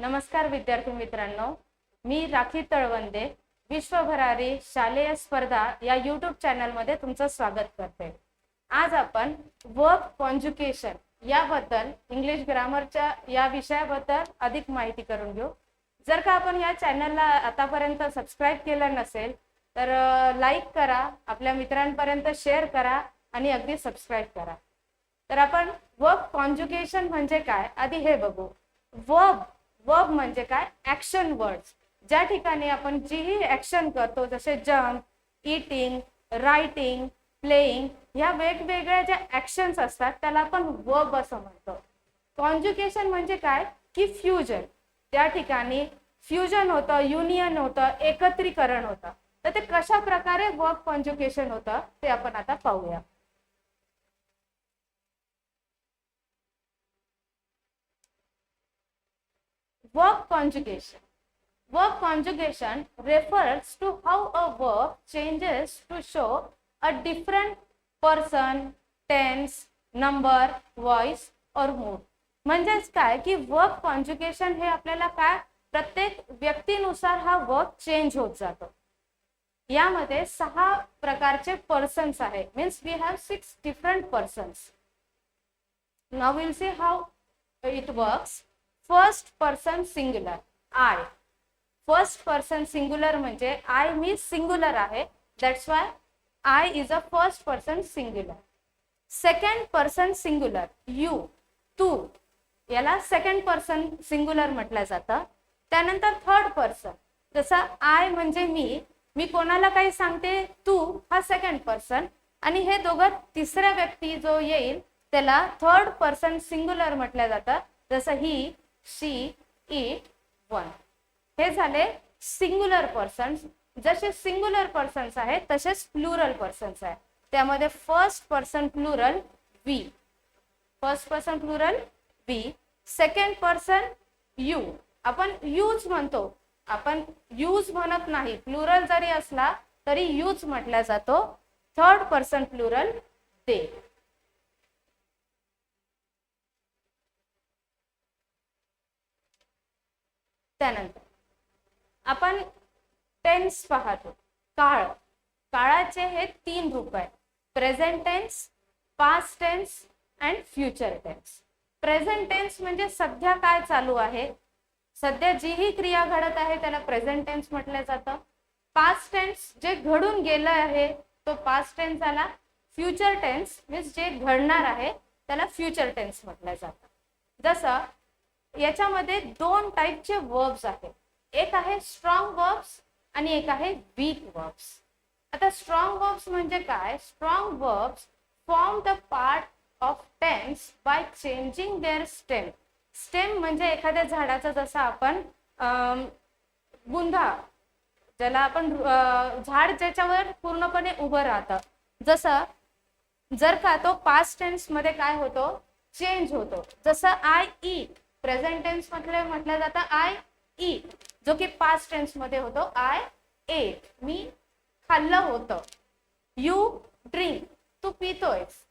नमस्कार विद्यार्थी मित्रांनो मी राखी तळवंदे विश्वभरारी शालेय स्पर्धा या यूट्यूब चॅनलमध्ये तुमचं स्वागत करते. आज आपण वर्क कॉन्ज्युकेशन याबद्दल इंग्लिश ग्रामरच्या या विषयाबद्दल अधिक माहिती करून घेऊ. जर का आपण या चॅनलला आतापर्यंत सबस्क्राईब केलं नसेल तर लाईक करा आपल्या मित्रांपर्यंत शेअर करा आणि अगदी सबस्क्राईब करा. तर आपण वर्क कॉन्ज्युकेशन म्हणजे काय? आधी हे बघू. वर्ब वर्ब म्हणजे काय? ऍक्शन वर्ड्स ज्या ठिकाणी आपण जीही ऍक्शन करतो जसे जम्प इटिंग रायटिंग प्लेईंग ह्या वेगवेगळ्या ज्या ऍक्शन्स असतात त्याला आपण वर्ब असं म्हणतो. कॉन्ज्युकेशन म्हणजे काय? की फ्युजन त्या ठिकाणी फ्युजन होतं युनियन होतं एकत्रीकरण होतं. तर ते कशा प्रकारे वर्क कॉन्ज्युकेशन होतं ते आपण आता पाहूया. Verb conjugation. Verb conjugation refers to how a verb changes to show a different person, tense, number, voice or mood. म्हणजेच काय? की वर्ब कॉन्ज्युकेशन हे आपल्याला काय? प्रत्येक व्यक्तीनुसार हा वर्ब चेंज होत जातो. यामध्ये सहा प्रकारचे पर्सन्स आहे. Means we have six different persons now will see how it works first person singular I first person singular म्हणजे आय मी सिंग्युलर आहे. That's why I is a first person singular second person singular you तू. याला second person singular म्हटलं जातं. त्यानंतर third person जसं I म्हणजे मी मी कोणाला काही सांगते? तू हा सेकंड पर्सन आणि हे दोघं तिसऱ्या व्यक्ती जो येईल त्याला थर्ड पर्सन सिंग्युलर म्हटलं जातं. जसं ही शी इट वन. हे झाले सिंग्युलर पर्सन्स जसे सिंग्युलर पर्सन्स आहेत तसेच प्लुरल पर्सन्स आहेत. त्यामध्ये first person plural we first person plural we second person you आपण यूज म्हणतो. आपण यूज म्हणत नाही. प्लुरल जरी असला तरी यूज म्हटला जातो. थर्ड पर्सन प्लुरल दे त्यानंतर आपण टेन्स पाहतो. काळ. काळाचे हे तीन रूप आहेत. Present tense past tense and future tense present tense म्हणजे सध्या काय चालू आहे? सध्या जीही क्रिया घडत आहे त्याला प्रेझेंट टेन्स म्हटलं जातं. पास्ट टेन्स जे घडून गेलं आहे तो पास्ट टेन्स आला. फ्युचर टेन्स मीन्स जे घडणार आहे त्याला फ्युचर टेन्स म्हटलं जातं. जसं याच्यामध्ये दोन टाईपचे वर्ब्स आहेत. एक आहे स्ट्रॉंग वर्ब्स आणि एक आहे वीक वर्ब्स आता स्ट्रॉंग वर्ब्स म्हणजे काय? Strong verbs form the part of tense by changing their stem stem म्हणजे एखाद्या झाडाचा जसा आपण बुंधा ज्याला आपण झाड ज्याच्यावर पूर्णपणे उभं राहतं. जसं जर का तो पास्ट टेन्समध्ये काय होतो? चेंज होतो. जसं आय ईट प्रेझेंट टेन्स म्हटलं म्हटलं जातं आय ई e. जो की पास्ट टेन्समध्ये होतो. आय ए मी खाल्लं होतं. यू ड्रिंक तू पितोयस.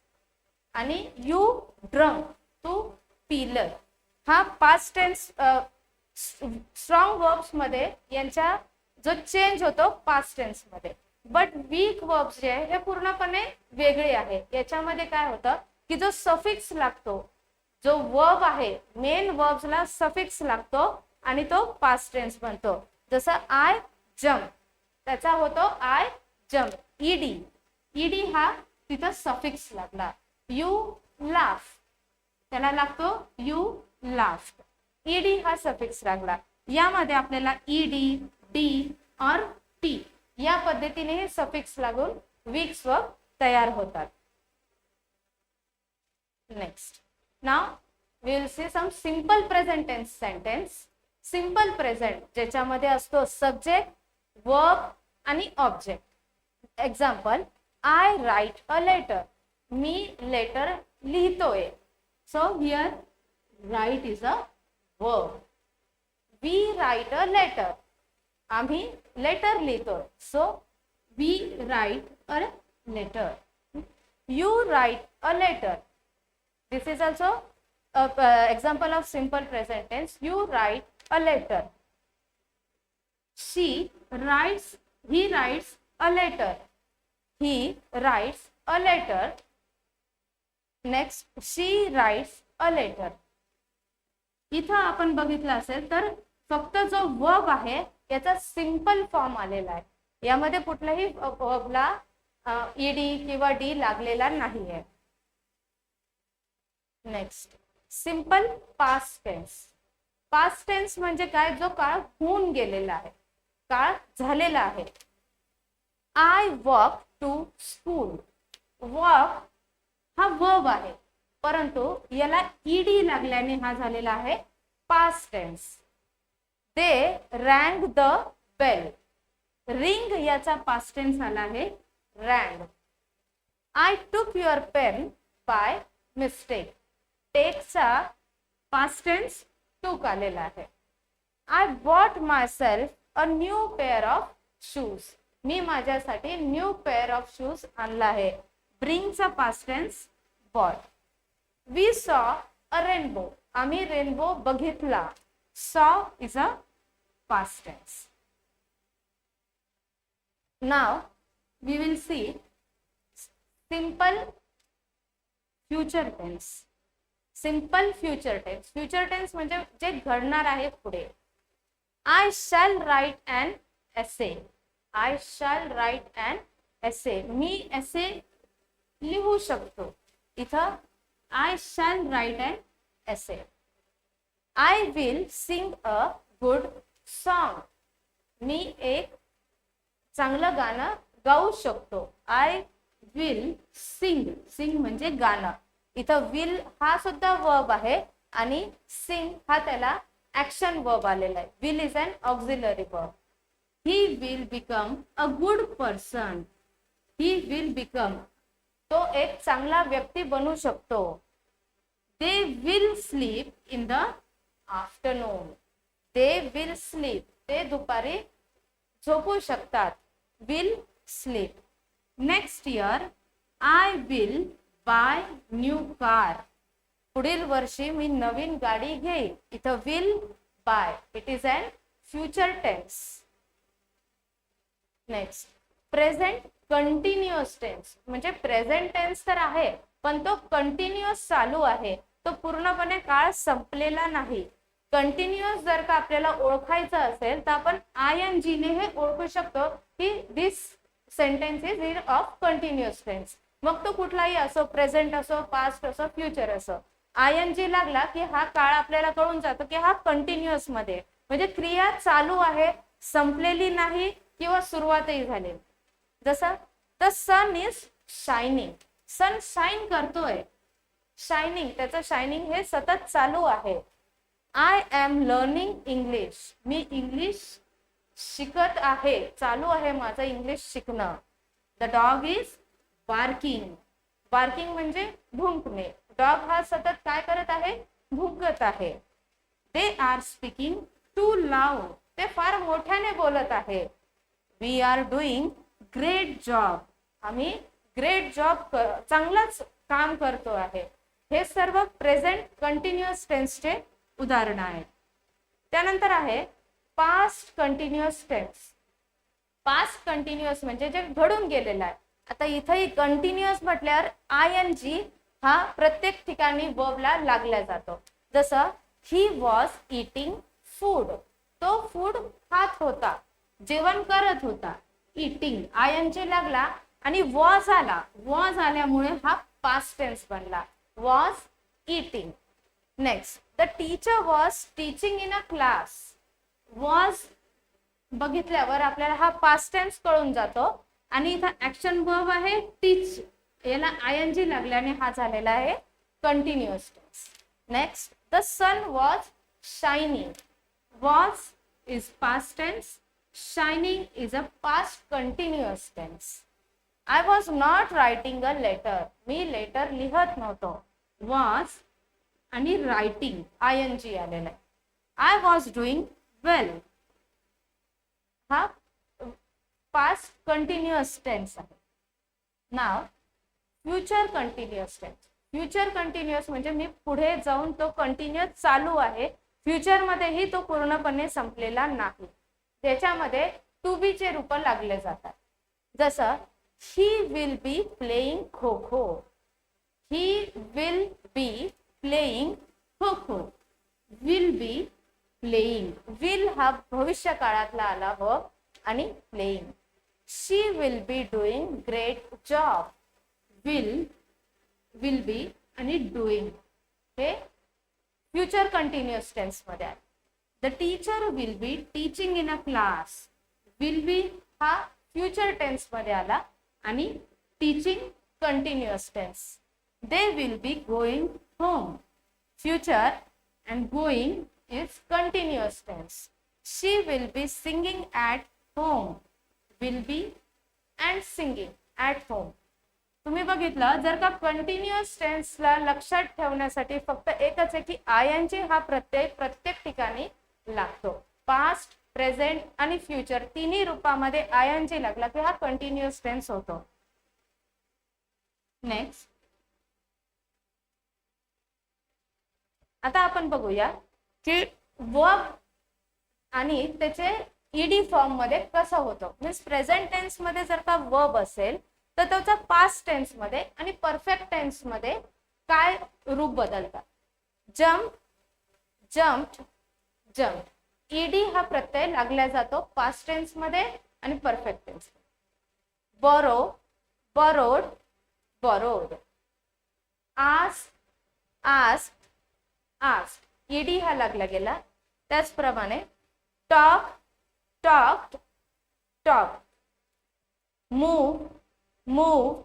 आणि यू ड्रंक तू पिलं. हा पास्ट टेन्स स्ट्रॉंग वर्ब्समध्ये यांच्या जो चेंज होतो पास्ट टेन्समध्ये. बट वीक वर्ब्स जे आहे हे पूर्णपणे वेगळे आहे. याच्यामध्ये काय होतं? की जो सफिक्स लागतो जो वर्ब आहे मेन वर्ब्सला सफिक्स लागतो आणि तो पास्ट टेन्स बनतो. जसं आय जम्प त्याचा होतो आय जम्प ईडी ईडी हा तिथं सफिक्स लागला. यू लाफ त्याला लागतो यू लाफ ईडी हा सफिक्स लागला. यामध्ये आपल्याला ईडी डी और टी या पद्धतीने हे सफिक्स लागून वीक्स वर्ब तयार होतात. Next now we will see some simple present tense sentence simple present ज्याच्यामध्ये असतो सब्जेक्ट वर्ब आणि object example I write a letter me letter लिहितोय. So here write is a verb we write a letter आम्ही letter लिहितोय. So we write a letter you write This is also is uh, example of simple present tense you write a letter. She writes, he writes a letter. He writes a letter. Next, she writes a letter. इथं आपण बघितलं असेल तर फक्त जो verb आहे याचा simple form आलेला आहे यामध्ये कुठलाही वर्बला ईडी किंवा डी लागलेला नाही आहे next simple past tense past tense म्हणजे काय? जो काळ होऊन गेलेला आहे. काळ झालेला आहे. I walk to school walk हा वर्ब आहे. परंतु याला ईडी लागल्याने हा झालेला आहे past tense they rang the bell ring याचा पास्ट टेन्स आला आहे. Rang I took your pen by mistake टेकचा past tense took आलेला आहे I bought myself a new pair of shoes मी माझ्यासाठी न्यू पेअर ऑफ शूज आणला आहे. ब्रिंगचा past tense bought we saw a rainbow आम्ही rainbow बघितला. Saw is a past tense now we will see simple future tense simple future tense future tense म्हणजे जे घडणार आहे पुढे. I shall write and essay I shall write and essay me essay लिहू शकतो. इथं I shall write and essay I will sing a good song मी एक चांगलं गाणं गाऊ शकतो. आय विल सिंग सिंग म्हणजे गाणं. इथं विल हा सुद्धा वर्ब आहे आणि सिंग हा त्याला ऍक्शन वर्ब आलेला आहे. Will is an auxiliary verb he will become a good person he will become तो एक चांगला व्यक्ती बनू शकतो. They will sleep in the afternoon they will sleep ते दुपारी झोपू शकतात. Will sleep next year I will buy new car. पुढील वर्षी मी नवीन गाडी घेईन. इथं will buy it is and future tense next present continuous tense म्हणजे प्रेझेंट टेन्स तर आहे पण तो कंटिन्युअस चालू आहे. तो पूर्णपणे काळ संपलेला नाही. कंटिन्युअस जर का आपल्याला ओळखायचं असेल तर आपण आय एन जी ने हे ओळखू शकतो की this sentence is in of continuous tense मग तो कुठलाही असो प्रेझेंट असो पास्ट असो फ्युचर असो आय एन जी लागला की हा काळ आपल्याला कळून जातो की हा कंटिन्युअसमध्ये म्हणजे क्रिया चालू आहे संपलेली नाही किंवा सुरुवातही झाली जसं? The sun is shining sun shine करतोय. शायनिंग त्याचं शायनिंग हे सतत चालू आहे. आय एम लर्निंग इंग्लिश मी इंग्लिश शिकत आहे. चालू आहे माझं इंग्लिश शिकणं. The dog is barking barking म्हणजे भुंकणे. डॉग हा सतत काय करत आहे? भुंकत आहे. They are speaking too loud ते फार मोठ्याने बोलत आहे. We are doing great job आम्ही ग्रेट जॉब चांगलंच काम करतो आहे. हे सर्व प्रेझेंट कंटिन्युअस टेन्सचे उदाहरण आहेत. त्यानंतर आहे past continuous tense past continuous म्हणजे जे घडून गेलेलं आहे. आता इथंही कंटिन्युअस म्हटल्यावर आय एन जी हा प्रत्येक ठिकाणी वर्बला लागला जातो. जसं ही वॉज इटिंग फूड तो फूड खात होता जेवण करत होता इटिंग आय एन जी लागला आणि वॉज आला. वॉज आल्यामुळे हा पास्ट टेन्स बनला. Was eating next the teacher was teaching in a class was बघितल्यावर आपल्याला हा पास्ट टेन्स कळून जातो. आणि इथं ऍक्शन वर्ब आहे टीच याला आय एन जी लागल्याने हा झालेला आहे continuous tense next the sun was shining was is past tense shining is a past continuous tense I was not writing a letter me letter लिहत नव्हतो. वॉज आणि writing I N G आलेलं आहे. I was doing वेल हा past continuous tense आहे. Now future continuous tense future continuous म्हणजे मी पुढे जाऊन तो कंटिन्युअस चालू आहे. फ्युचरमध्येही तो पूर्णपणे संपलेला नाही. त्याच्यामध्ये टू बी चे रूप लागले जातात. जसं he will be playing kho kho he will be playing kho kho will be playing will हा भविष्य काळातला आला हो आणि playing she will be doing great job will will be आणि डुईंग हे फ्युचर कंटिन्युअस टेन्समध्ये आहे the teacher will be teaching in a class will be हा फ्युचर टेन्समध्ये आला आणि teaching continuous tense they will be going home future and going is continuous tense she will be singing at home will be and singing at home तुम्ही बघितलं जर का continuous टेन्सला लक्षात ठेवण्यासाठी फक्त एकच आहे की आयनजी हा प्रत्यय प्रत्येक ठिकाणी लागतो. पास्ट प्रेझेंट आणि फ्युचर तिन्ही रूपामध्ये आयनजी लागला की हा कंटिन्युअस टेन्स होतो. नेक्स्ट आता आपण बघूया की वर्ब आणि त्याचे ईडी फॉर्ममध्ये कसं होतं? मीन्स प्रेझेंट टेन्समध्ये जर का वर्ब असेल तर त्याचा पास्ट टेन्समध्ये आणि परफेक्ट टेन्समध्ये काय रूप बदलतात? जम्प जम्प जम्प ईडी हा प्रत्यय लागला जातो पास्ट टेन्समध्ये आणि perfect tense borrow borrowed borrowed आस आस आस ईडी हा लागला गेला. त्याचप्रमाणे talk talked talk. Move move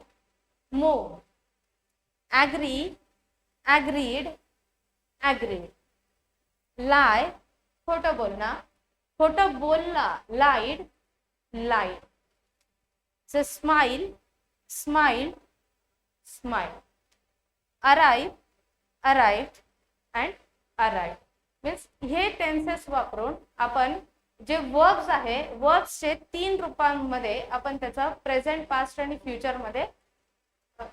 move agree agreed agreed lie खोटं बोलणं. खोटं बोलला लाईड लाईड च smile smile smile arrive arrive and arrive means हे टेन्सेस वापरून आपण जे वर्ब्स आहे वर्ब्सचे तीन रूपांमध्ये आपण त्याचा प्रेझेंट पास्ट आणि फ्युचरमध्ये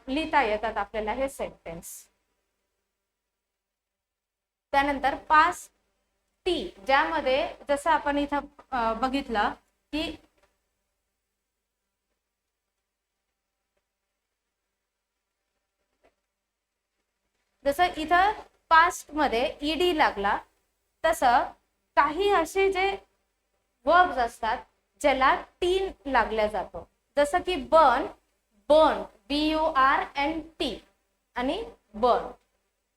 लिहिता येतात आपल्याला हे सेंटेन्स त्यानंतर पास टी ज्यामध्ये जसं आपण इथं बघितलं की जसं इथं पास्टमध्ये ईडी लागला तसं काही असे जे वर्ब्स असतात ज्याला टीन लागल्या जातो. जसं की burn burn B U R N T आणि burn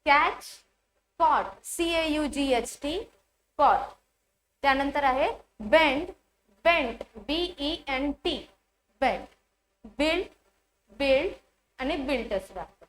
catch caught C A U G H T caught त्यानंतर आहे bend bent B E N T bent build build आणि बिल्टच लागतं